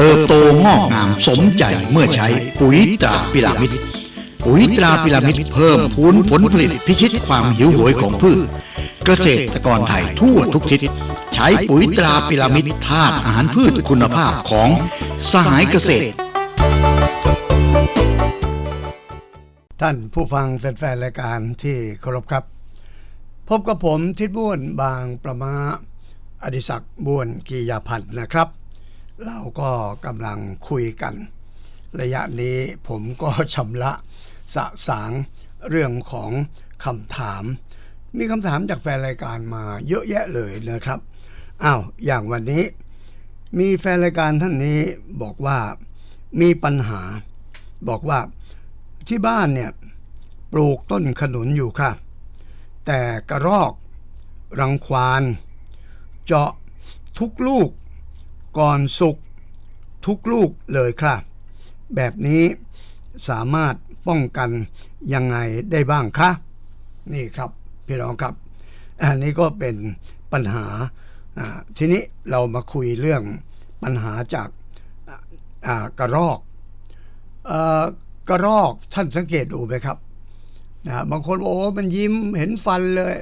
เติบโตงอกงามสมใจเมื่อใช้ปุ๋ยตราพิรามิดปุ๋ยตราพิรามิดเพิ่มพูนผลผลิตพิชิตความหิวโหยของพืช เกษตรกรไทยทั่วทุกทิศ ใช้ปุ๋ยตราพิรามิดธาตุอาหารพืชคุณภาพของสหายเกษตร ท่านผู้ฟังแฟนๆรายการที่เคารพครับ พบกับผมทิดบ้วนบางประมาอดิศักดิ์บ้วนกียาพันธ์นะครับ เราก็กำลังคุยกัน ระยะนี้ผมก็ชำระสะสางเรื่องของคำถาม มีคำถามจากแฟนรายการมาเยอะแยะเลยนะครับอ้าวอย่างวันนี้ มีแฟนรายการท่านนี้บอกว่ามีปัญหา บอกว่าที่บ้านเนี่ยปลูกต้นขนุนอยู่ค่ะ แต่กระรอก รังควาน เจาะทุกลูก ก่อนสุกทุกลูกเลยครับ แบบนี้สามารถป้องกันยังไงได้บ้างคะนี่ครับพี่น้องครับ อันนี้ก็เป็นปัญหาทีนี้เรามาคุยเรื่องปัญหาจากกระรอกอกระรอกท่านสังเกตดูไหมครับนะบางคนบอกโอ้มันยิ้มเห็นฟันเลย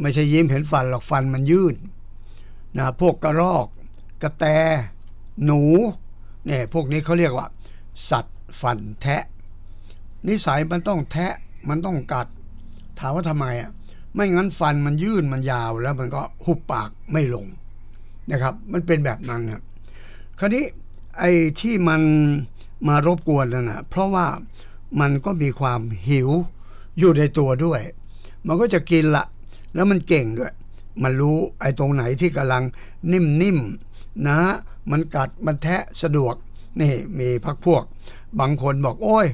ไม่ใช่ยิ้มเห็นฟันหรอกฟันมันยื่นนะพวกกระรอก กระแต หนู เนี่ยพวกนี้เขาเรียกว่า สัตว์ฟันแทะ นิสัยมันต้องแทะ มันต้องกัด ถามว่าทำไมอะ ไม่งั้นฟันมันยื่นมันยาวแล้วมันก็หุบปากไม่ลงนะครับ มันเป็นแบบนั้นครับคราวนี้ไอ้ที่มันมารบกวนนั่นนะเพราะว่ามันก็มีความหิวอยู่ในตัวด้วย มันก็จะกินละ แล้วมันเก่งด้วย มันรู้ไอ้ตรงไหนที่กำลังนิ่มๆ นะมันกัดมันแทะสะดวก นี่มีพักพวก บางคนบอกโอ้ย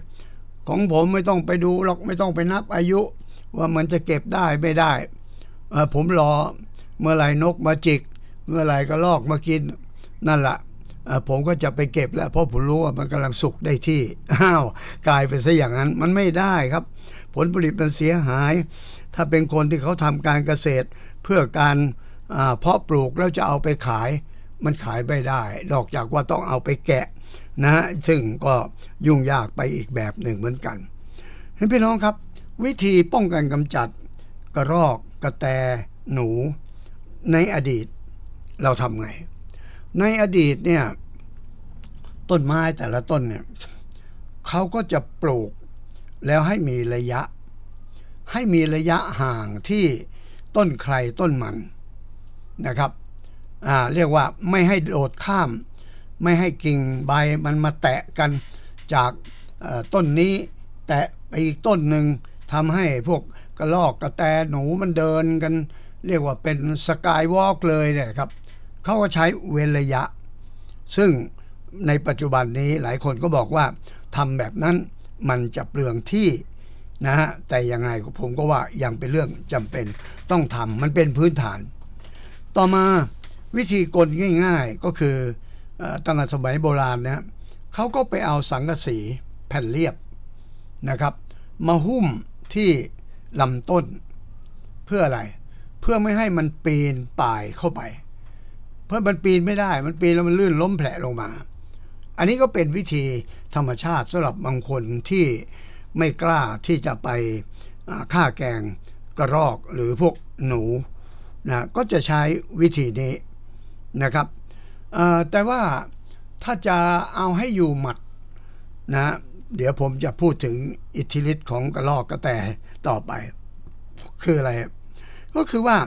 ของผมไม่ต้องไปดูหรอกไม่ต้องไปนับอายุ ว่ามันจะเก็บได้ไม่ได้ ผมรอเมื่อไหร่นกมาจิก เมื่อไหร่ก็ลอกมากิน นั่นแหละเอ่อผมก็จะไปเก็บแล้วเพราะผมรู้ว่ามันกำลังสุกได้ที่อ้าวกลายเป็นซะอย่างนั้นมันไม่ได้ครับ ผลผลิตมันเสียหาย ถ้าเป็นคนที่เขาทำการเกษตร เพื่อการเพาะปลูกแล้วจะเอาไปขาย มันขายไม่ได้นอกจากว่าต้องเอาไปแกะนะฮะซึ่งก็ยุ่งยากไปอีกแบบหนึ่งเหมือนกันเห็นพี่น้องครับ วิธีป้องกันกำจัด กระรอก กระแต หนู ในอดีตเราทำไง ในอดีตเนี่ย ต้นไม้แต่ละต้นเนี่ยเขาก็จะปลูก แล้วให้มีระยะ ให้มีระยะห่างที่ต้นใครต้นมันนะครับ เรียกว่าไม่ให้โดดข้าม ไม่ให้กิ่งใบมันมาแตะกันจากต้นนี้ แตะไปอีกต้นหนึ่งทำให้พวกกระรอกกระแตหนูมันเดินกัน เรียกว่าเป็นสกายวอล์กเลยเนี่ยครับเขาก็ใช้เว้นระยะ ซึ่งในปัจจุบันนี้หลายคนก็บอกว่าทำแบบนั้นมันจะเปลืองที่นะฮะแต่ยังไงผมก็ว่ายังเป็นเรื่องจำเป็นต้องทำมันเป็นพื้นฐาน ต่อมา วิธีกลง่ายๆก็คือตั้งแต่สมัยโบราณนะเขาก็ไปเอาสังกะสีแผ่นเรียบนะครับ มาหุ้มที่ลำต้น เพื่ออะไร เพื่อไม่ให้มันปีนป่ายเข้าไป เพราะมันปีนไม่ได้มันปีนแล้วมันลื่นล้มแผลลงมา อันนี้ก็เป็นวิธีธรรมชาติสำหรับบางคนที่ไม่กล้าที่จะไปฆ่าแกงกระรอกหรือพวกหนูนะก็จะใช้วิธีนี้ นะครับแต่ว่าถ้าจะเอาให้อยู่หมัดนะ เดี๋ยวผมจะพูดถึงอิทธิฤทธิ์ของกระรอกกระแตต่อไป คืออะไร ก็คือว่า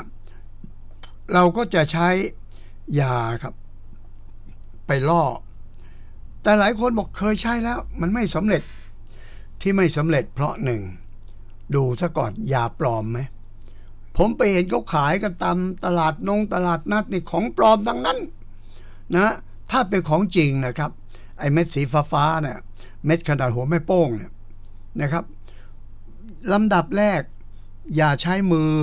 เราก็จะใช้ยาครับ ไปล่อ แต่หลายคนบอกเคยใช้แล้ว มันไม่สำเร็จที่ไม่สำเร็จเพราะหนึ่ง ดูซะก่อนยาปลอมไหม ผมไปเห็นเขาขายกันตามตลาดนงตลาดนัดนี่ของปลอมทั้งนั้นนะถ้าเป็นของจริงนะครับไอ้เม็ดสีฟ้าฟ้าเนี่ยเม็ดขนาดหัวแม่โป้งเนี่ยนะครับลำดับแรก อย่าใช้มือ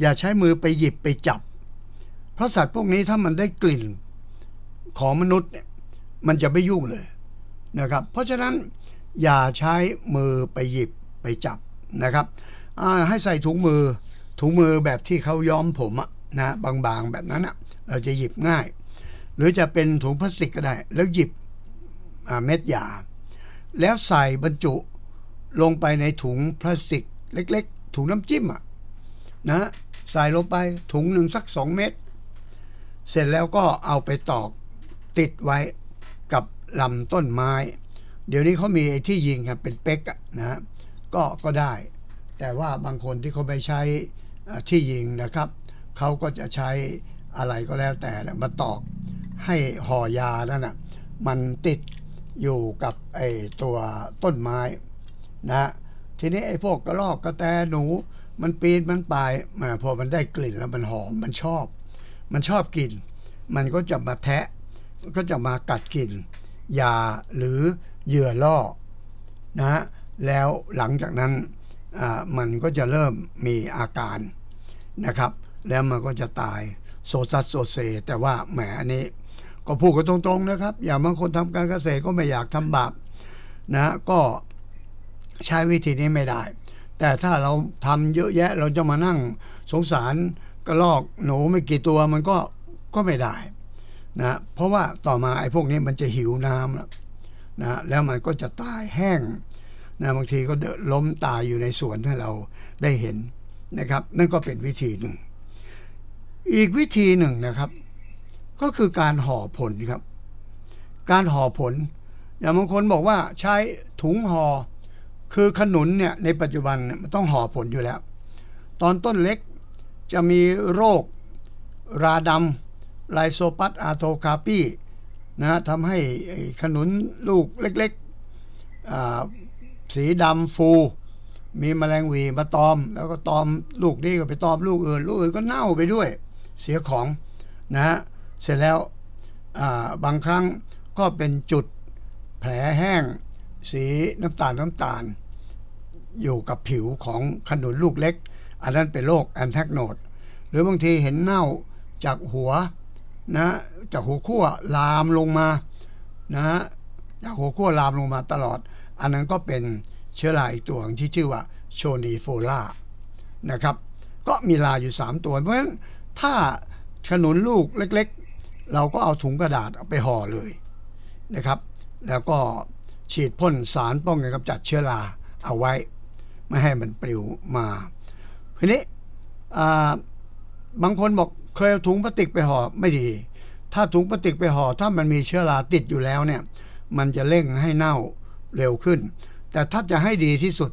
อย่าใช้มือไปหยิบไปจับ เพราะสัตว์พวกนี้ถ้ามันได้กลิ่นของมนุษย์เนี่ยมันจะไม่ยุ่งเลยนะครับ เพราะฉะนั้นอย่าใช้มือไปหยิบไปจับนะครับให้ใส่ถุงมือ ถุงมือแบบที่เขาย้อมผมอะนะบางๆแบบนั้นอะเราจะหยิบง่าย หรือจะเป็นถุงพลาสติกก็ได้ แล้วหยิบอ่าเม็ดยา แล้วใส่บรรจุลงไปในถุงพลาสติกเล็ก ๆ ถุงน้ำจิ้มอะนะใส่ลงไปถุงหนึ่งสักสองเม็ดเสร็จแล้วก็เอาไปตอกติดไว้กับลำต้นไม้ เดี๋ยวนี้เขามีไอ้ที่ยิงอะเป็นเป๊กอะนะก็ก็ได้ แต่ว่าบางคนที่เขาไปใช้ที่ยิงนะครับ เขาก็จะใช้อะไรก็แล้วแต่มาตอกให้ห่อยานั่นนะมันติดอยู่กับไอ้ตัวต้นไม้นะทีนี้ไอ้พวกกระรอกกระแตหนู มันปีนมันป่ายมาพอมันได้กลิ่นแล้วมันหอมมันชอบ มันชอบกลิ่น มันก็จะมาแทะก็จะมากัดกลิ่นยาหรือเหยื่อล่อนะฮะแล้วหลังจากนั้น มันก็จะเริ่มมีอาการนะครับ แล้วมันก็จะตายโซซัสโซเซ แต่ว่าแหมอันนี้ก็พูดกันตรงๆนะครับ อย่างบางคนทำการเกษตรก็ไม่อยากทำบาปนะก็ใช้วิธีนี้ไม่ได้ แต่ถ้าเราทำเยอะแยะเราจะมานั่งสงสารกระลอกหนูไม่กี่ตัวมันก็ก็ไม่ได้นะเพราะว่าต่อมาไอ้พวกนี้มันจะหิวน้ำนะแล้วมันก็จะตายแห้ง นะบางทีก็ล้มตายอยู่ในสวนให้เราได้เห็นนะครับ นั่นก็เป็นวิธีหนึ่ง อีกวิธีหนึ่งนะครับ ก็คือการห่อผลครับ การห่อผล อย่างบางคนบอกว่าใช้ถุงห่อคือขนุนเนี่ยในปัจจุบันมันต้องห่อผลอยู่แล้ว ตอนต้นเล็กจะมีโรคราดำไลโซปัสอาโทคาปีนะฮะทำให้ขนุนลูกเล็กๆ สีดำฟู มีแมลงวีมาตอม แล้วก็ตอมลูกนี้ก็ไปตอมลูกอื่น ลูกอื่นก็เน่าไปด้วย เสียของนะฮะเสร็จแล้วบางครั้งก็เป็นจุดแผลแห้ง สีน้ำตาลน้ำตาล อยู่กับผิวของขนุนลูกเล็ก อันนั้นเป็นโรคแอนแทกโนดหรือบางทีเห็นเน่าจากหัวนะจากหัวขั้วลามลงมานะจากหัวขั้วลามลงมาตลอด อันนั้นก็เป็นเชื้อราอีกตัวหนึ่งที่ชื่อว่าโชนีโฟล่านะครับก็มีลาอยู่ 3 ตัว เพราะฉะนั้นถ้าขนุนลูกเล็กๆ เราก็เอาถุงกระดาษเอาไปห่อเลยนะครับ แล้วก็ฉีดพ่นสารป้องกันกำจัดเชื้อราเอาไว้ ไม่ให้มันปลิวมาทีนี้บางคนบอกเคยเอาถุงพลาสติกไปห่อไม่ดี ถ้าถุงพลาสติกไปห่อถ้ามันมีเชื้อราติดอยู่แล้วเนี่ย มันจะเร่งให้เน่า เร็วขึ้น แต่ถ้าจะให้ดีที่สุด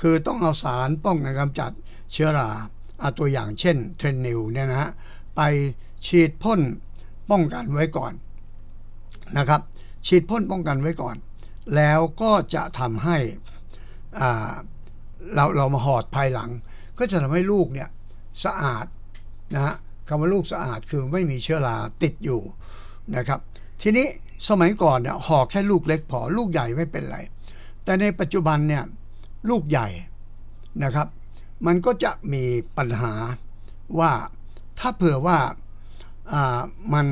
คือต้องเอาสารป้องกันกำจัดเชื้อราอาตัวอย่างเช่นเทรนนิลเนี่ยนะฮะไปฉีดพ่นป้องกันไว้ก่อนนะครับ ฉีดพ่นป้องกันไว้ก่อน แล้วก็จะทำให้เราเรามาหอดภายหลัง ก็จะทำให้ลูกเนี่ยสะอาดนะฮะคำว่าลูกสะอาดคือไม่มีเชื้อราติดอยู่นะครับ ทีนี้ สมัยก่อนเนี่ยห่อแค่ลูกเล็กพอลูกใหญ่ไม่เป็นไร แต่ในปัจจุบันเนี่ยลูกใหญ่นะครับ มันก็จะมีปัญหาว่าถ้าเผื่อว่าามัน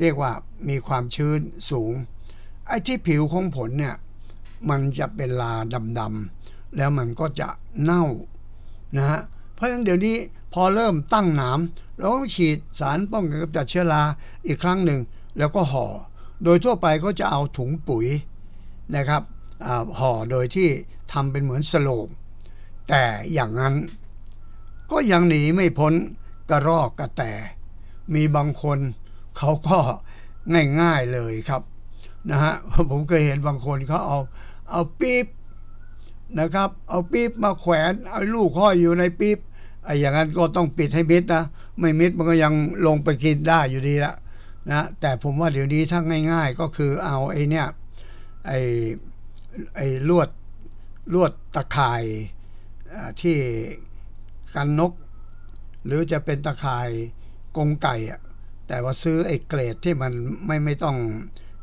เรียกว่ามีความชื้นสูง ไอ้ที่ผิวของผลเนี่ยมันจะเป็นลาดำๆแล้วมันก็จะเน่านะฮะเพราะฉะนั้นเดี๋ยวนี้พอเริ่มตั้งหนามเราก็ฉีดสารป้องกันกำจัดเชื้อราอีกครั้งหนึ่ง แล้วก็ห่อ โดยทั่วไปก็จะเอาถุงปุ๋ยนะครับห่อโดยที่ทำเป็นเหมือนสโลงแต่อย่างนั้นก็ยังหนีไม่พ้นกระรอกกระแต มีบางคนเขาก็ง่ายๆเลยครับนะฮะผมเคยเห็นบางคนเขาเอาเอาปี๊บนะครับ เอาปี๊บมาแขวนเอาลูกห้อยอยู่ในปี๊บไอ้อย่างนั้นก็ต้องปิดให้มิดนะ ไม่มิดมันก็ยังลงไปกินได้อยู่ดีละ นะแต่ผมว่าเดี๋ยวนี้ถ้าง่าย ๆ ก็คือเอาไอ้เนี่ยไอ้ไอ้ลวดลวดตะข่ายที่กันนก หรือจะเป็นตะข่ายกรงไก่อะแต่ว่าซื้อไอ้เกรดที่มันไม่ไม่ต้อง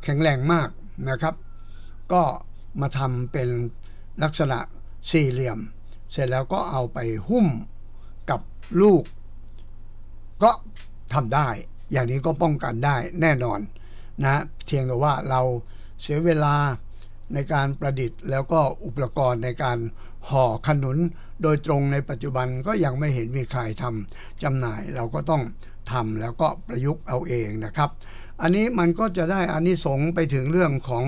แข็งแรงมากนะครับ ก็มาทำเป็นลักษณะสี่เหลี่ยม เสร็จแล้วก็เอาไปหุ้มกับลูก ก็ทำได้ อย่างนี้ก็ป้องกันได้แน่นอนนะเพียงแต่ว่าเราเสียเวลาในการประดิษฐ์ แล้วก็อุปกรณ์ในการห่อขนุน โดยตรงในปัจจุบันก็ยังไม่เห็นมีใครทำจำหน่ายเราก็ต้องทำแล้วก็ประยุกต์เอาเองนะครับ อันนี้มันก็จะได้อานิสงส์ไปถึงเรื่องของ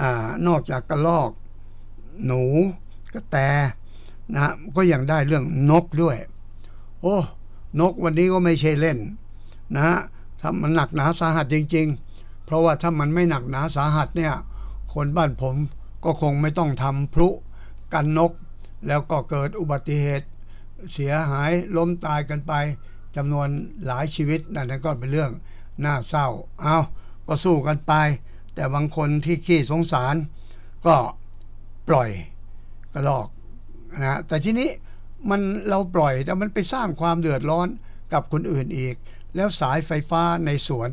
อนอกจากกระลอก หนูกระแตนะก็ยังได้เรื่องนกด้วย โอ้ นกวันนี้ก็ไม่ใช่เล่น นะฮะถ้ามันหนักหนาสาหัสจริง ๆ เพราะว่าถ้ามันไม่หนักหนาสาหัสเนี่ยคนบ้านผมก็คงไม่ต้องทำพลุกันนก แล้วก็เกิดอุบัติเหตุ เสียหายล้มตายกันไปจำนวนหลายชีวิตนั่นก็เป็นเรื่องน่าเศร้าเอาก็สู้กันไป แต่บางคนที่ขี้สงสาร ก็ปล่อยกระลอกนะแต่ทีนี้มันเราปล่อยแต่มันไปสร้างความเดือดร้อนกับคนอื่นอีก แล้วสายไฟฟ้าในสวน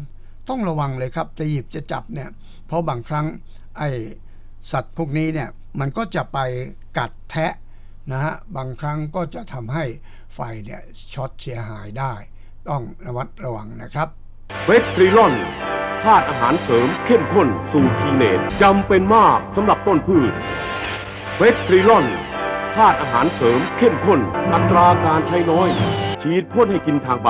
ต้องระวังเลยครับจะหยิบจะจับเนี่ยเพราะบางครั้งไอสัตว์พวกนี้เนี่ยมันก็จะไปกัดแทะนะฮะบางครั้งก็จะทำให้ไฟเนี่ยช็อตเสียหายได้ ต้องระมัดระวังนะครับเวสตรีลอนธาตุอาหารเสริมเข้มข้นสูตรคีเนตจำเป็นมากสำหรับต้นพืชเวสตรีลอนธาตุอาหารเสริมเข้มข้นอัตราการใช้น้อย ฉีดพ่นให้กินทางใบ